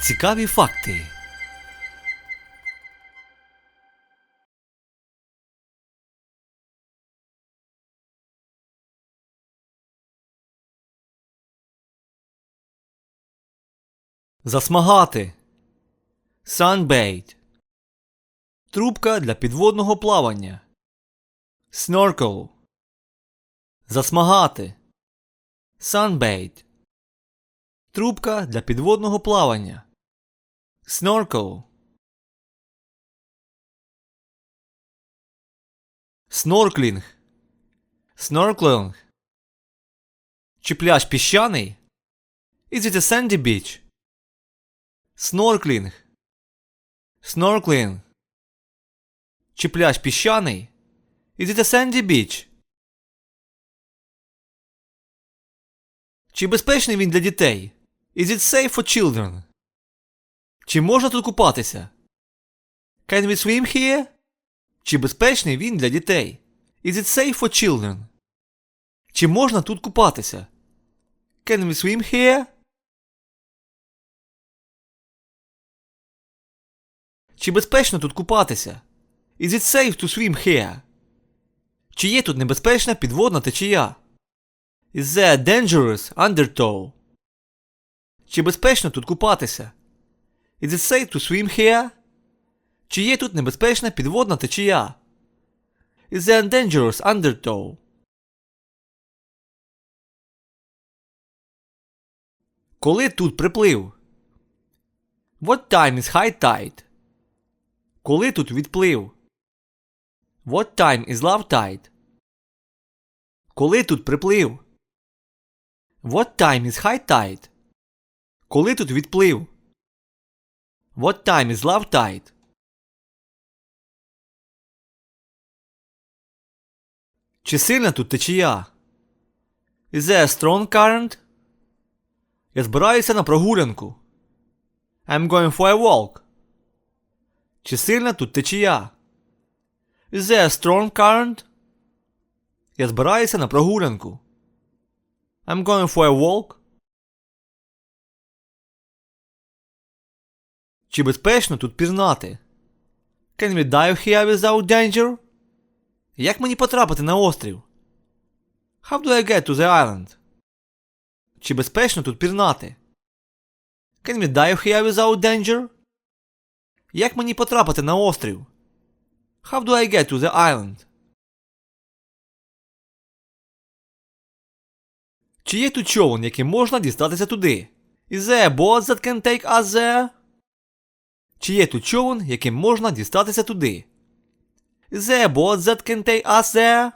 Цікаві факти. Засмагати. Sunbait. Трубка для підводного плавання. Snorkel. Засмагати. Sunbait. Трубка для підводного плавання. Snorkel. Снорклінг. Snorkeling. Чи пляж піщаний? Is it a sandy beach? Снорклінг. Snorkeling. Чи пляж піщаний? Is it a sandy beach? Чи безпечний він для дітей? Is it safe for children? Чи можна тут купатися? Can we swim here? Чи безпечний він для дітей? Is it safe for children? Чи можна тут купатися? Can we swim here? Чи безпечно тут купатися? Is it safe to swim here? Чи є тут небезпечна підводна течія? Is there a dangerous undertow? Чи безпечно тут купатися? Is it safe to swim here? Чи є тут небезпечна підводна течія? Is there a dangerous undertow? Коли тут приплив? What time is high tide? Коли тут відплив? What time is low tide? Коли тут приплив? What time is high tide? Коли тут відплив? What time is low tide? Чи сильна тут течія? Is there a strong current? Я збираюся на прогулянку. I'm going for a walk. Чи сильна тут течія? Is there a strong current? Я збираюся на прогулянку. I'm going for a walk. Чи безпечно тут пірнати? Can we dive here without danger? Як мені потрапити на острів? How do I get to the island? Чи безпечно тут пірнати? Can we dive here without danger? Як мені потрапити на острів? How do I get to the island? Чи є тут човен, яким можна дістатися туди? Is there a boat that can take us there? Чи є тут човен, яким можна дістатися туди? Зе бот заткентей boat